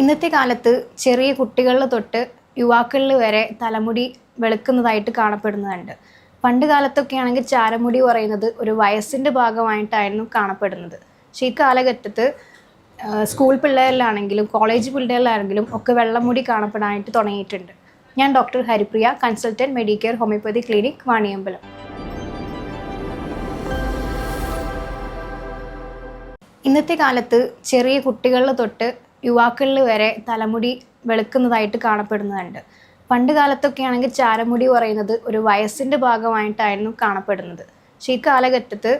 ഇന്നത്തെ കാലത്ത് ചെറിയ കുട്ടികളിൽ തൊട്ട് യുവാക്കളിൽ വരെ തലമുടി വെളുക്കുന്നതായിട്ട് കാണപ്പെടുന്നുണ്ട്. പണ്ട് കാലത്തൊക്കെ ആണെങ്കിൽ ചാരമുടി പറയുന്നത് ഒരു വയസ്സിന്റെ ഭാഗമായിട്ടായിരുന്നു കാണപ്പെടുന്നത്. പക്ഷേ ഈ കാലഘട്ടത്ത് സ്കൂൾ പിള്ളേരിലാണെങ്കിലും കോളേജ് പിള്ളേരിലാണെങ്കിലും ഒക്കെ വെള്ളമുടി കാണപ്പെടാനായിട്ട് തുടങ്ങിയിട്ടുണ്ട്. ഞാൻ doctor Haripriya consultant Medicare homoeopathy clinic Vaniyambalam. ഇന്നത്തെ കാലത്ത് ചെറിയ കുട്ടികളിൽ തൊട്ട് യുവാക്കളിൽ വരെ തലമുടി വെളുക്കുന്നതായിട്ട് കാണപ്പെടുന്നുണ്ട്. പണ്ട് കാലത്തൊക്കെ ആണെങ്കിൽ ചാരമുടി പറയുന്നത് ഒരു വയസ്സിന്റെ ഭാഗമായിട്ടായിരുന്നു കാണപ്പെടുന്നത്. പക്ഷേ ഈ കാലഘട്ടത്ത്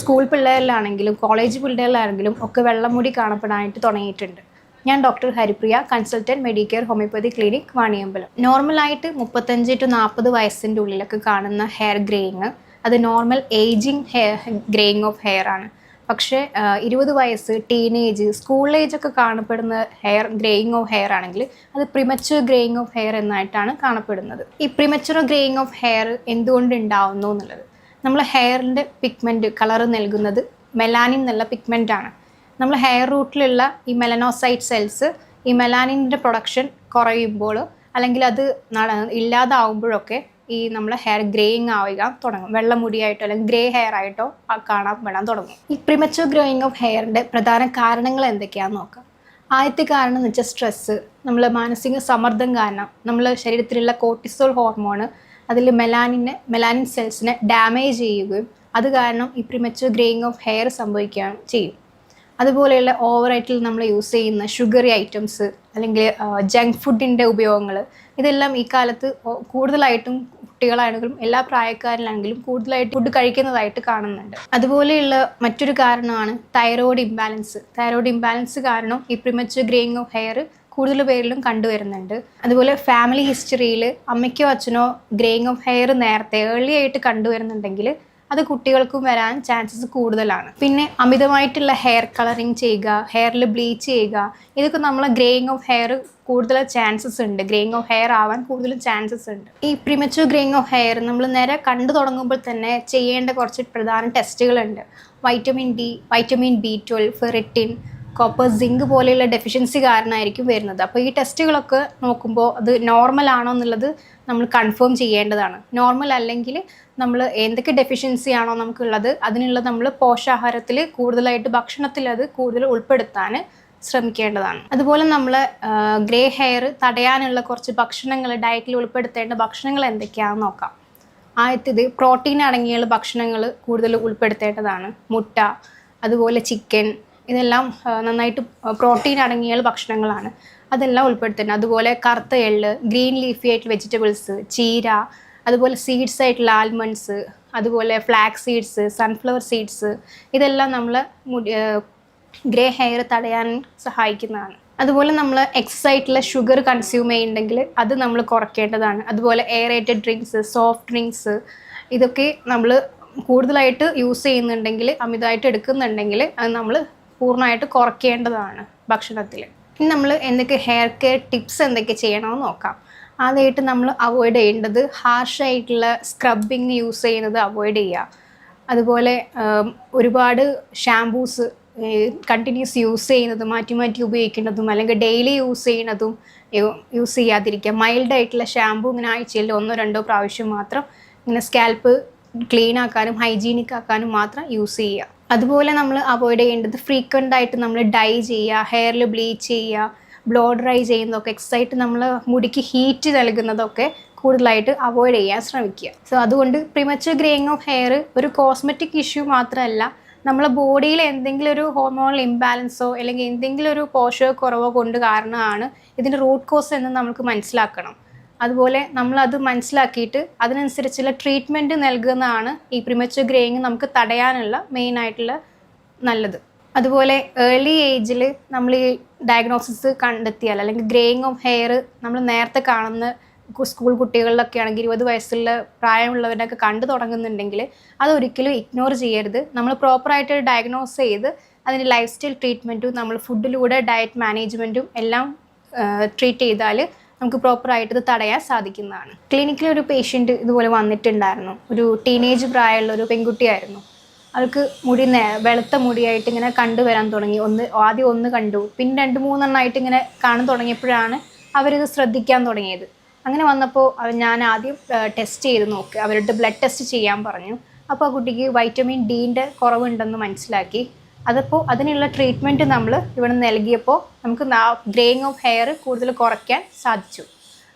സ്കൂൾ പിള്ളേരിലാണെങ്കിലും കോളേജ് പിള്ളേരിലാണെങ്കിലും ഒക്കെ വെള്ളമുടി കാണപ്പെടാനായിട്ട് തുടങ്ങിയിട്ടുണ്ട്. ഞാൻ doctor Haripriya consultant Medicare homoeopathy clinic Vaniyambalam. നോർമലായിട്ട് മുപ്പത്തഞ്ച് ടു നാൽപ്പത് വയസ്സിന്റെ ഉള്ളിലൊക്കെ കാണുന്ന ഹെയർ ഗ്രേയിങ്. അത് normal ageing hair greying of hair ആണ്. പക്ഷേ ഇരുപത് വയസ്സ് ടീനേജ് സ്കൂൾ ഏജ് ഒക്കെ കാണപ്പെടുന്ന ഹെയർ ഗ്രേയിങ് ഓഫ് ഹെയർ ആണെങ്കിൽ അത് പ്രിമച്വർ ഗ്രേയിങ് ഓഫ് ഹെയർ എന്നായിട്ടാണ് കാണപ്പെടുന്നത്. ഈ പ്രിമച്വർ ഗ്രേയിങ് ഓഫ് ഹെയർ എന്തുകൊണ്ട് ഉണ്ടാവുന്നു എന്നുള്ളത്. നമ്മൾ ഹെയറിന്റെ പിഗ്മെന്റ് കളർ നൽകുന്നത് മെലാനിൻ എന്നുള്ള പിഗ്മെന്റ് ആണ്. നമ്മൾ ഹെയർ റൂട്ടിലുള്ള ഈ മെലനോസൈറ്റ് സെൽസ് ഈ മെലാനിന്റെ പ്രൊഡക്ഷൻ കുറയുമ്പോൾ അല്ലെങ്കിൽ അത് ഇല്ലാതാവുമ്പോഴൊക്കെ ഈ നമ്മളെ ഹെയർ ഗ്രേയിങ് ആവുക തുടങ്ങും. വെള്ള മുടിയായിട്ടോ അല്ലെങ്കിൽ ഗ്രേ ഹെയർ ആയിട്ടോ കാണാൻ വേണം തുടങ്ങും. ഈ പ്രിമച്ചുർ ഗ്രോയിങ് ഓഫ് ഹെയറിന്റെ പ്രധാന കാരണങ്ങൾ എന്തൊക്കെയാണെന്ന് നോക്കാം. ആദ്യത്തെ കാരണം എന്ന് വെച്ചാൽ സ്ട്രെസ്സ് നമ്മൾ മാനസിക സമ്മർദ്ദം കാരണം നമ്മൾ ശരീരത്തിലുള്ള കോർട്ടിസോൾ ഹോർമോണ് അതിൽ മെലാനിനെ മെലാനിൻ സെൽസിനെ ഡാമേജ് ചെയ്യുകയും അത് കാരണം ഈ പ്രിമച്ചുർ ഗ്രേയിങ് ഓഫ് ഹെയർ സംഭവിക്കുകയും ചെയ്യും. അതുപോലെയുള്ള ഓവറായിട്ടിൽ നമ്മൾ യൂസ് ചെയ്യുന്ന ഷുഗറി ഐറ്റംസ് അല്ലെങ്കിൽ ജങ്ക് ഫുഡിന്റെ ഉപയോഗങ്ങൾ ഇതെല്ലാം ഈ കാലത്ത് കൂടുതലായിട്ടും കുട്ടികളാണെങ്കിലും എല്ലാ പ്രായക്കാരിലാണെങ്കിലും കൂടുതലായിട്ട് ഫുഡ് കഴിക്കുന്നതായിട്ട് കാണുന്നുണ്ട്. അതുപോലെയുള്ള മറ്റൊരു കാരണമാണ് തൈറോയ്ഡ് ഇംബാലൻസ് തൈറോയ്ഡ് ഇംബാലൻസ് കാരണം ഈ പ്രിമച്ച് ഗ്രേയിങ് ഓഫ് ഹെയർ കൂടുതൽ പേരിലും കണ്ടുവരുന്നുണ്ട്. അതുപോലെ ഫാമിലി ഹിസ്റ്ററിയിൽ അമ്മയ്ക്കോ അച്ഛനോ ഗ്രേയിങ് ഓഫ് ഹെയർ നേരത്തെ ഏർലി ആയിട്ട് കണ്ടുവരുന്നുണ്ടെങ്കിൽ അത് കുട്ടികൾക്കും വരാൻ ചാൻസസ് കൂടുതലാണ്. പിന്നെ അമിതമായിട്ടുള്ള ഹെയർ കളറിങ് ചെയ്യുക ഹെയറിൽ ബ്ലീച്ച് ചെയ്യുക ഇതൊക്കെ നമ്മളെ ഗ്രേയിങ് ഓഫ് ഹെയർ കൂടുതൽ ചാൻസസ് ഉണ്ട്. ഗ്രേയിങ് ഓഫ് ഹെയർ ആവാൻ കൂടുതൽ ചാൻസസ് ഉണ്ട്. ഈ പ്രിമച്ചുർ ഗ്രേയിങ് ഓഫ് ഹെയർ നമ്മൾ നേരെ കണ്ടു തുടങ്ങുമ്പോൾ തന്നെ ചെയ്യേണ്ട കുറച്ച് പ്രധാന ടെസ്റ്റുകളുണ്ട് vitamin D vitamin B twelve ferritin copper zinc പോലെയുള്ള ഡെഫിഷ്യൻസി കാരണമായിരിക്കും വരുന്നത്. അപ്പോൾ ഈ ടെസ്റ്റുകളൊക്കെ നോക്കുമ്പോൾ അത് നോർമൽ ആണോ എന്നുള്ളത് നമ്മൾ കൺഫേം ചെയ്യേണ്ടതാണ്. നോർമൽ അല്ലെങ്കിൽ നമ്മൾ എന്തൊക്കെ ഡെഫിഷ്യൻസി ആണോ നമുക്കുള്ളത് അതിനുള്ള നമ്മൾ പോഷാഹാരത്തിൽ കൂടുതലായിട്ട് ഭക്ഷണത്തിൽ അത് കൂടുതൽ ഉൾപ്പെടുത്താൻ ശ്രമിക്കേണ്ടതാണ്. അതുപോലെ നമ്മൾ ഗ്രേ ഹെയർ തടയാനുള്ള കുറച്ച് ഭക്ഷണങ്ങൾ ഡയറ്റിൽ ഉൾപ്പെടുത്തേണ്ട ഭക്ഷണങ്ങൾ എന്തൊക്കെയാണെന്ന് നോക്കാം. ആദ്യത്തേത് പ്രോട്ടീൻ അടങ്ങിയുള്ള ഭക്ഷണങ്ങൾ കൂടുതൽ ഉൾപ്പെടുത്തേണ്ടതാണ്. മുട്ട അതുപോലെ ചിക്കൻ ഇതെല്ലാം നന്നായിട്ട് പ്രോട്ടീൻ അടങ്ങിയ ഭക്ഷണങ്ങളാണ്. അതെല്ലാം ഉൾപ്പെടുത്തുന്നുണ്ട്. അതുപോലെ കറുത്ത എള്ള് ഗ്രീൻ ലീഫി ആയിട്ടുള്ള വെജിറ്റബിൾസ് ചീര അതുപോലെ സീഡ്സ് ആയിട്ടുള്ള ആൽമണ്ട്സ് അതുപോലെ ഫ്ലാക്സ് സീഡ്സ് സൺഫ്ലവർ സീഡ്സ് ഇതെല്ലാം നമ്മൾ ഗ്രേ ഹെയർ തടയാൻ സഹായിക്കുന്നതാണ്. അതുപോലെ നമ്മൾ എക്സസ് ആയിട്ടുള്ള ഷുഗർ കൺസ്യൂം ചെയ്യുന്നുണ്ടെങ്കിൽ അത് നമ്മൾ കുറയ്ക്കേണ്ടതാണ് അതുപോലെ എയറേറ്റഡ് ഡ്രിങ്ക്സ് സോഫ്റ്റ് ഡ്രിങ്ക്സ് ഇതൊക്കെ നമ്മൾ കൂടുതലായിട്ട് യൂസ് ചെയ്യുന്നുണ്ടെങ്കിൽ അമിതമായിട്ട് എടുക്കുന്നുണ്ടെങ്കിൽ അത് നമ്മൾ പൂർണമായിട്ട് കുറയ്ക്കേണ്ടതാണ് ഭക്ഷണത്തിൽ ഇനി നമ്മൾ എന്തൊക്കെ ഹെയർ കെയർ ടിപ്സ് എന്തൊക്കെ ചെയ്യണമെന്ന് നോക്കാം. ആദ്യമായിട്ട് നമ്മൾ അവോയ്ഡ് ചെയ്യേണ്ടത് ഹാർഷായിട്ടുള്ള സ്ക്രബിങ് യൂസ് ചെയ്യുന്നത് അവോയ്ഡ് ചെയ്യുക. അതുപോലെ ഒരുപാട് ഷാംപൂസ് കണ്ടിന്യൂസ് യൂസ് ചെയ്യുന്നതും മാറ്റി മാറ്റി ഉപയോഗിക്കുന്നതും അല്ലെങ്കിൽ ഡെയിലി യൂസ് ചെയ്യുന്നതും യൂസ് ചെയ്യാതിരിക്കുക. മൈൽഡ് ആയിട്ടുള്ള ഷാംപൂ ഇങ്ങനെ ആഴ്ചയിൽ ഒന്നോ രണ്ടോ പ്രാവശ്യം മാത്രം ഇങ്ങനെ സ്കാൽപ്പ് ക്ലീൻ ആക്കാനും ഹൈജീനിക് ആക്കാനും മാത്രം യൂസ് ചെയ്യുക. അതുപോലെ നമ്മൾ അവോയ്ഡ് ചെയ്യേണ്ടത് ഫ്രീക്വന്റ് ആയിട്ട് നമ്മൾ ഡൈ ചെയ്യുക ഹെയറിൽ ബ്ലീച്ച് ചെയ്യുക ബ്ലോ ഡ്രൈ ചെയ്യുന്നതൊക്കെ എക്സൈറ്റ് നമ്മൾ മുടിക്ക് ഹീറ്റ് നൽകുന്നതൊക്കെ കൂടുതലായിട്ട് അവോയ്ഡ് ചെയ്യാൻ ശ്രമിക്കുക. സോ അതുകൊണ്ട് പ്രിമച്ചർ ഗ്രേയിങ് ഓഫ് ഹെയർ ഒരു കോസ്മെറ്റിക് ഇഷ്യൂ മാത്രമല്ല നമ്മളെ ബോഡിയിൽ എന്തെങ്കിലും ഒരു ഹോർമോണൽ ഇംബാലൻസോ അല്ലെങ്കിൽ എന്തെങ്കിലും ഒരു പോഷക കുറവോ കൊണ്ട് കാരണമാണ് ഇതിന്റെ റൂട്ട് കോസ് എന്ന് നമുക്ക് മനസ്സിലാക്കണം. അതുപോലെ നമ്മൾ അത് മനസ്സിലാക്കിയിട്ട് അതിനനുസരിച്ചുള്ള ട്രീറ്റ്മെന്റ് നൽകുന്നതാണ് ഈ പ്രിമച്ചർ ഗ്രേയിങ് നമുക്ക് തടയാനുള്ള മെയിൻ ആയിട്ടുള്ള നല്ലത്. അതുപോലെ ഏർലി ഏജിൽ നമ്മൾ ഈ ഡയഗ്നോസിസ് കണ്ടെത്തിയാൽ അല്ലെങ്കിൽ ഗ്രേയിങ് ഓഫ് ഹെയർ നമ്മൾ നേരത്തെ കാണുന്ന സ്കൂൾ കുട്ടികളിലൊക്കെ ആണെങ്കിൽ ഇരുപത് വയസ്സുള്ള പ്രായമുള്ളവരൊക്കെ കണ്ടു തുടങ്ങുന്നുണ്ടെങ്കിൽ അതൊരിക്കലും ഇഗ്നോർ ചെയ്യരുത്. നമ്മൾ പ്രോപ്പറായിട്ട് ഡയഗ്നോസ് ചെയ്ത് അതിന് ലൈഫ് സ്റ്റൈൽ ട്രീറ്റ്മെന്റും നമ്മൾ ഫുഡിലൂടെ ഡയറ്റ് മാനേജ്മെന്റും എല്ലാം ട്രീറ്റ് ചെയ്താൽ നമുക്ക് പ്രോപ്പറായിട്ട് ഇത് തടയാൻ സാധിക്കുന്നതാണ്. ക്ലിനിക്കിൽ ഒരു പേഷ്യന്റ് ഇതുപോലെ വന്നിട്ടുണ്ടായിരുന്നു. ഒരു ടീനേജ് പ്രായമുള്ള ഒരു പെൺകുട്ടിയായിരുന്നു. അവൾക്ക് മുടി വെളുത്ത മുടിയായിട്ട് ഇങ്ങനെ കണ്ടുവരാൻ തുടങ്ങി. ഒന്ന് ആദ്യം ഒന്ന് കണ്ടു. പിന്നെ രണ്ട് മൂന്നെണ്ണമായിട്ട് ഇങ്ങനെ കാണാൻ തുടങ്ങിയപ്പോഴാണ് അവരിത് ശ്രദ്ധിക്കാൻ തുടങ്ങിയത്. അങ്ങനെ വന്നപ്പോൾ ഞാൻ ആദ്യം ടെസ്റ്റ് ചെയ്ത് നോക്കി. അവരുടെ ബ്ലഡ് ടെസ്റ്റ് ചെയ്യാൻ പറഞ്ഞു. അപ്പോൾ ആ കുട്ടിക്ക് വൈറ്റമിൻ ഡീന്റെ കുറവുണ്ടെന്ന് മനസ്സിലാക്കി. അതപ്പോൾ അതിനുള്ള ട്രീറ്റ്മെന്റ് നമ്മൾ ഇവിടെ നൽകിയപ്പോൾ നമുക്ക് ഗ്രേയിങ് ഓഫ് ഹെയർ കൂടുതൽ കുറയ്ക്കാൻ സാധിച്ചു.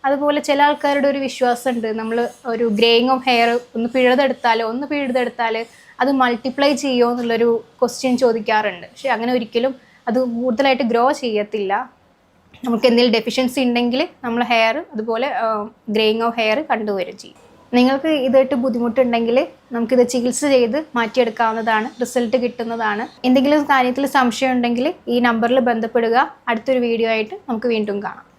അതുപോലെ ചില ആൾക്കാരുടെ ഒരു വിശ്വാസമുണ്ട്. നമ്മൾ ഒരു ഗ്രേയിങ് ഓഫ് ഹെയർ ഒന്ന് പിഴുതെടുത്താൽ ഒന്ന് പിഴുതെടുത്താൽ അത് മൾട്ടിപ്ലൈ ചെയ്യുമോ എന്നുള്ളൊരു ക്വസ്റ്റ്യൻ ചോദിക്കാറുണ്ട്. പക്ഷേ അങ്ങനെ ഒരിക്കലും അത് കൂടുതലായിട്ട് ഗ്രോ ചെയ്യത്തില്ല. നമുക്ക് എന്തെങ്കിലും ഡെഫിഷ്യൻസി ഉണ്ടെങ്കിൽ നമ്മൾ ഹെയർ അതുപോലെ ഗ്രേയിങ് ഓഫ് ഹെയർ കണ്ടുവരും ചെയ്യും. നിങ്ങൾക്ക് ഇതായിട്ട് ബുദ്ധിമുട്ടുണ്ടെങ്കിൽ നമുക്കിത് ചികിത്സ ചെയ്ത് മാറ്റിയെടുക്കാവുന്നതാണ് റിസൾട്ട് കിട്ടുന്നതാണ്. എന്തെങ്കിലും കാര്യത്തിൽ സംശയം ഉണ്ടെങ്കിൽ ഈ നമ്പറിൽ ബന്ധപ്പെടുക. അടുത്തൊരു വീഡിയോ ആയിട്ട് നമുക്ക് വീണ്ടും കാണാം.